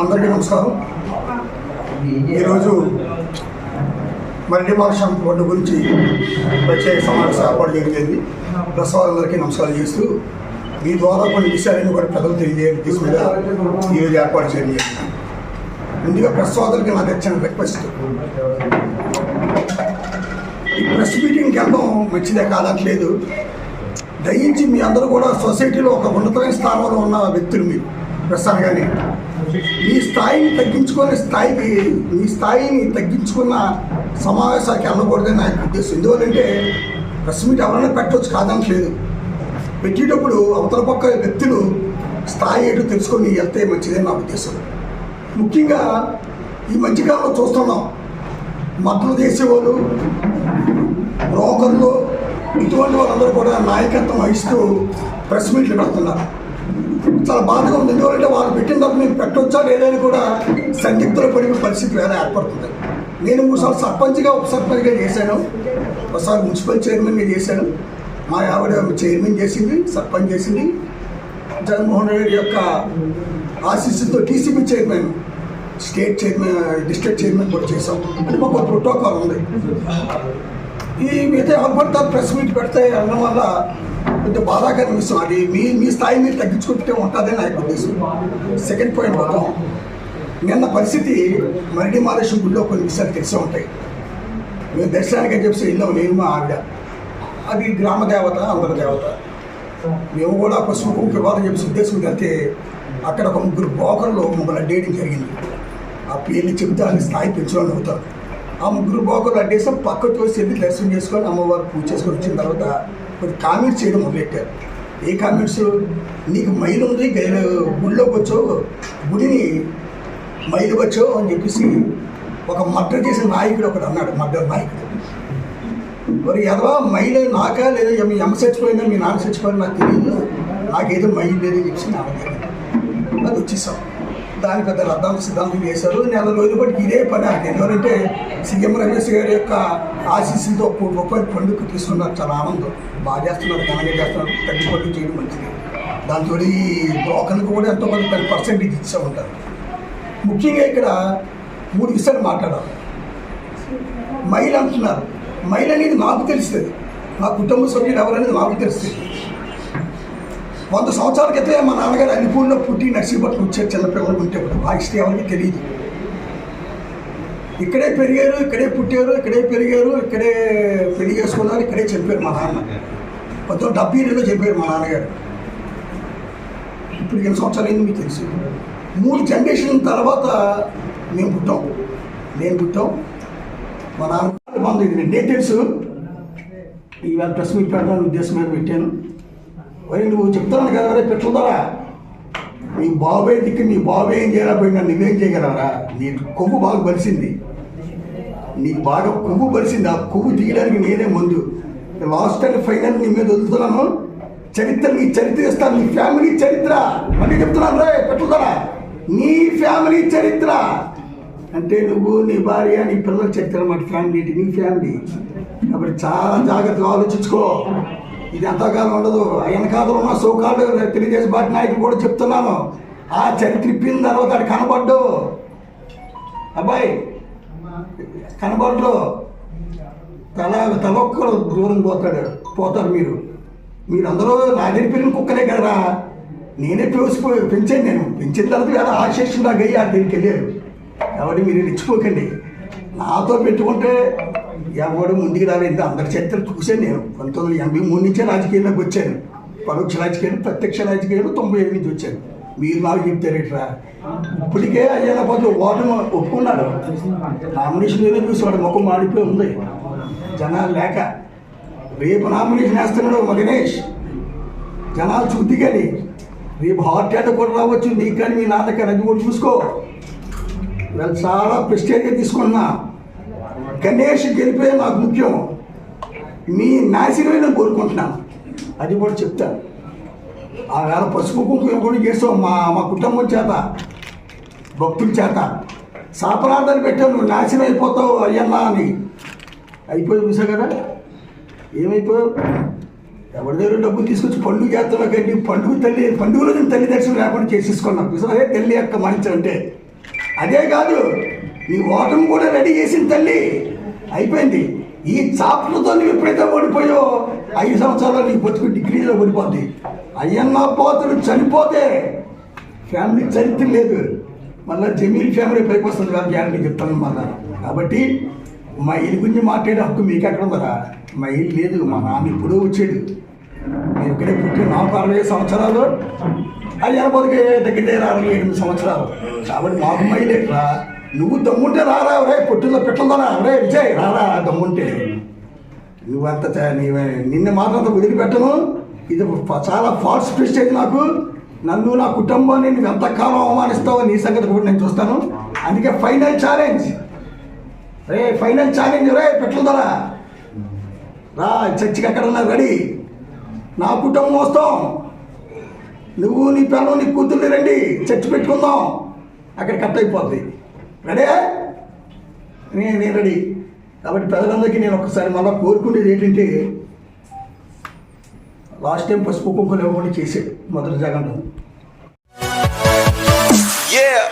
అందరికీ నమస్కారం. ఈరోజు మల్టీ మార్షం బోర్డు గురించి ప్రత్యేక సమావేశం ఏర్పాటు జరిగింది. ప్రసవాలందరికీ వాళ్ళందరికీ నమస్కారం చేస్తూ మీ ద్వారా కొన్ని విషయాలను కూడా ప్రజలు తెలియజేయడం ఉద్దేశం ఈరోజు ఏర్పాటు చేయడం జరిగింది. ముందుగా ప్రసవాదులకి నాకు వచ్చిన రిక్వెస్ట్ ఈ ప్రెస్ మీటింగ్కి వెళ్ళడం మంచిదే కాదట్లేదు దయించి మీ అందరూ కూడా సొసైటీలో ఒక ఉన్నతమైన స్థానంలో ఉన్న వ్యక్తులు మీరు ప్రెస్ కానీ మీ స్థాయిని తగ్గించుకునే స్థాయికి మీ స్థాయిని తగ్గించుకున్న సమావేశానికి వెళ్ళకూడదని నా యొక్క ఉద్దేశం. ఎందువల్లంటే ప్రెస్ మీట్ ఎవరైనా పెట్టవచ్చు కాదనట్లేదు పెట్టేటప్పుడు అవతల పక్క వ్యక్తులు స్థాయి ఏంటో తెలుసుకొని వెళ్తే మంచిదని నా ఉద్దేశం. ముఖ్యంగా ఈ మధ్యకాలంలో చూస్తున్నాం మద్దతు చేసేవాళ్ళు బ్రోకర్లు ఇటువంటి వాళ్ళందరూ కూడా నాయకత్వం వహిస్తూ ప్రెస్ మీట్లు పెడుతున్నారు. చాలా బాధగా ఉంది. ఎందుకంటే వాళ్ళు పెట్టిన తప్ప నేను పెట్టొచ్చా లేదని కూడా సందిగ్ధులు పడిన పరిస్థితి వేరే ఏర్పడుతుంది. నేను మూడుసార్లు సర్పంచ్గా ఉప సర్పంచ్గా చేశాను. ఒకసారి మున్సిపల్ చైర్మన్గా చేశాను. మా ఆవిడ చైర్మన్ చేసింది సర్పంచ్ చేసింది. జగన్మోహన్ రెడ్డి యొక్క ఆశీస్సుతో TCP chairman state chairman district chairman కూడా చేసాం అంటే మాకు ప్రోటోకాల్ ఉంది. ఈ మిగతా ఎవరు పడతారు ప్రెస్ మీట్ పెడితే అనడం వల్ల కొంచెం బాధాకరం విషయం అది మీ మీ స్థాయి మీరు తగ్గించుకుంటే ఉంటుందని నా యొక్క ఉద్దేశం. సెకండ్ పాయింట్ మొత్తం నిన్న పరిస్థితి మరిడి మహాలక్ష్మి గుడిలో కొన్ని విషయాలు తెలిసే ఉంటాయి. మేము దర్శనానికి అని చెప్పి వెళ్ళాం నేను మా ఆవిడ. అది గ్రామ దేవత అందరి దేవత. మేము కూడా పసుపు కుంకుమ చెప్పేసి చెప్పి ఉద్దేశం వెళ్తే అక్కడ ఒక ముగ్గురు బ్రోకర్లు మమ్మల్ని డేటింగ్ జరిగింది. ఆ పేర్లు చెబితే స్థాయి పెంచుకొని అవుతారు ఆ ముగ్గురు బ్రోకర్లు అడ్డేసి పక్క తోసి వెళ్ళి దర్శనం చేసుకొని అమ్మవారు పూజ చేసుకొని వచ్చిన తర్వాత కొన్ని కామెంట్స్ చేయడం మొదలెట్టారు. ఏ కామెంట్స్? నీకు మైలు ఉంది గుళ్ళోకి గుడిలోకి వచ్చావు గుడిని మైలు వచ్చావు అని చెప్పేసి ఒక మర్డర్ చేసిన నాయకుడు ఒకడు అన్నాడు మర్డర్ నాయకుడు. మరి ఎదవా మైలు నాకా లేదా మీ అమ్మ చచ్చిపోయిందా మీ నాన్న చచ్చిపోయిందా నాకు తెలియదు. నాకేదో మైలు లేదని చెప్పి నా అది వచ్చేసాం. దాని పెద్ద రద్దాంత సిద్ధాంతం చేశారు. నెల రోజులపాటికి ఇదే పని ఆయన ఎవరంటే సీఎం రమేష్ గారి యొక్క ఆశీస్సులతో కోటి రూపాయలు పండుగ తీసుకున్నారు. చాలా ఆనందం. బాగా చేస్తున్నారు. ఘనంగా చేస్తున్నారు. తగ్గి పండుగ చేయడం మంచిది. దాంతో బ్రోకర్లకు కూడా ఎంతో కొంత పది పర్సెంటేజ్ ఇచ్చే ఉంటారు. ముఖ్యంగా ఇక్కడ మూడు విషయాలు మాట్లాడాలి. మైల్ అంటున్నారు. మైల్ అనేది మాకు తెలుస్తుంది. మా కుటుంబ సభ్యులు ఎవరనేది మాకు తెలుస్తుంది. వంద సంవత్సరాల క్రితమే మా నాన్నగారు అలిపూర్లో పుట్టి నర్సీపట్నం వచ్చారు చిన్నపిల్లలు ఉంటే ఆ హిస్టరీ ఎవరికి తెలియదు. ఇక్కడే పెరిగారు ఇక్కడే పుట్టారు ఇక్కడే పెరిగారు ఇక్కడే పెళ్ళి చేసుకున్నారు ఇక్కడే చెప్పారు మా నాన్న. పంతొమ్మిది డెబ్బై ఏడులో చెప్పారు మా నాన్నగారు. ఇప్పుడు ఎన్ని సంవత్సరాలు అయింది మీకు తెలుసు. మూడు జనరేషన్ తర్వాత మేము పుట్టాం. నేను పుట్టాం. మా నాన్న బాగుంది నేను తెలుసు. ఇవాళ ప్రెస్ మీట్ పెట్టడానికి ఉద్దేశం మీద పెట్టాను. మరి నువ్వు చెప్తున్నాను కదా రే పెట్టుకుందారా నీ బాబే దిక్కు నీ బాబే ఏం చేయలేకపోయినా నువ్వేం చేయగలవరా? నీ కొవ్వు బాగా బలిసింది. నీకు బాగా కొవ్వు బలిసింది. ఆ కొవ్వు తీయడానికి నేనే ముందు. లాస్ట్ అండ్ ఫైనల్ నీ మీద వదులుతున్నాను. చరిత్ర నీ చరిత్ర ఇస్తాను నీ ఫ్యామిలీ చరిత్ర. మళ్ళీ చెప్తున్నాను రే పెట్టుకుందారా నీ ఫ్యామిలీ చరిత్ర. అంటే నువ్వు నీ భార్య నీ పిల్లల చరిత్ర అన్నమాట ఫ్యామిలీ నీ ఫ్యామిలీ. కాబట్టి చాలా జాగ్రత్తగా ఆలోచించుకో. ఇది ఎంతకాలం ఉండదు. ఆయన కాదు ఉన్న సోకాళ్ళు తెలుగుదేశం పార్టీ నాయకులు కూడా చెప్తున్నాను. ఆ చరిత్ర ఇప్పిన తర్వాత అక్కడ కనబడ్డు. అబ్బాయి కనబడ్డు. తల తలొక్కడు దూరం పోతాడు పోతారు మీరు. మీరందరూ నా తెలిపిన కుక్కలే కదరా. నేనే పెంచిపోయి పెంచాను నేను. పెంచిన తర్వాత ఎలా ఆశేషం నాకు అయ్యి ఆ దీనికి వెళ్ళారు కాబట్టి మీరు ఇచ్చిపోకండి నాతో పెట్టుకుంటే ఎవడు ముందుకు రాలేదు అందరి చరిత్ర చూసే నేను. పంతొమ్మిది వందల ఎనభై మూడు నుంచే రాజకీయాల్లోకి వచ్చాను. పరోక్ష రాజకీయాలు ప్రత్యక్ష రాజకీయాలు తొంభై ఏడు నుంచి వచ్చాను. మీరు నాకు చెప్తారు ఇట్లా ఇప్పటికే అయ్యా పోతే ఓటమి ఒప్పుకున్నాడు. నామినేషన్ ఏదో చూసి వాడు ముఖం మాడిపోయి ఉంది. జనాలు లేక. రేపు నామినేషన్ వేస్తున్నాడు మగనేష్ గణేష్. జనాలు చూద్ది కానీ రేపు హార్ట్ అటాక్ కూడా రావచ్చు. నీకు కానీ మీ నాన్నకి అది కూడా చూసుకో. వాళ్ళు చాలా ప్రెస్టేజ్గా తీసుకున్నా. గణేష్ గెలిపే మాకు ముఖ్యం. మీ నాశనమే నేను కోరుకుంటున్నాను. అది కూడా చెప్తాను ఆ వేళ పసుపు కుంకుమ కూడా చేస్తాం మా మా కుటుంబం చేత భక్తుల చేత. సాపరాధాలు పెట్టావు నువ్వు నాశనం అయిపోతావు అయ్యన్నా అని. అయిపోయి చూసా కదా? ఏమైపోయావు? ఎవరి దగ్గర డబ్బులు తీసుకొచ్చి పండుగ చేస్తున్నా కండి పండుగ తల్లి పండుగ నేను తల్లి దర్శనం లేకుండా చేసేసుకున్నాం అదే తల్లి యొక్క మంచి అంటే. అదే కాదు నీ ఓటమి కూడా రెడీ చేసింది తల్లి. అయిపోయింది. ఈ చాప్లతో నువ్వు ఎప్పుడైతే ఓడిపోయో ఐదు సంవత్సరాలు నీకు బతుకు డిగ్రీలో ఓడిపోద్ది. అయ్యన్న పోతుడు చనిపోతే ఫ్యామిలీ చరిత్ర లేదు. మళ్ళీ జమీల్ ఫ్యామిలీ పైకి వస్తుంది కాబట్టి గ్యారంటీ చెప్తాను మళ్ళా కాబట్టి మా ఇల్లు గురించి మాట్లాడే హక్కు మీకు ఎక్కడ ఉందరా? మా ఇల్లు లేదు. మా నాన్న ఇప్పుడు వచ్చాడు. నేను ఇక్కడే పుట్టిన. నాకు అరవై సంవత్సరాలు. అది ఎనభైకి దగ్గర దగ్గర అరవై ఎనిమిది సంవత్సరాలు. కాబట్టి మాకు మైలేట్రా? నువ్వు దమ్ముంటే రారా రే పొట్టులో పెట్టలదరా రే విజయ్ రారా దమ్ముంటే. నువ్వంత చ- నిన్న మాత్రం వదిలిపెట్టను. ఇది చాలా ఫాల్స్ అయింది నాకు. నన్ను నా కుటుంబాన్ని నువ్వు ఎంతకాలం అవమానిస్తావో నీ సంగతి కూడా నేను చూస్తాను. అందుకే ఫైనల్ ఛాలెంజ్ రే ఫైనల్ ఛాలెంజ్ రే పెట్టలదరా రా చర్చికి ఎక్కడన్నా రెడీ. నా కుటుంబం వస్తాం. నువ్వు నీ పిల్లలు నీ కూతుర్ని రండి. చర్చి పెట్టుకుందాం. అక్కడ కట్ అయిపోద్ది. రెడీ నేను నేను రెడీ కాబట్టి ప్రజలందరికీ నేను ఒకసారి మళ్ళీ కోరుకునేది ఏంటంటే లాస్ట్ టైం పసుపు కుంకులు ఇవ్వకుండా చేసాడు మొదటి జగన్ Yeah.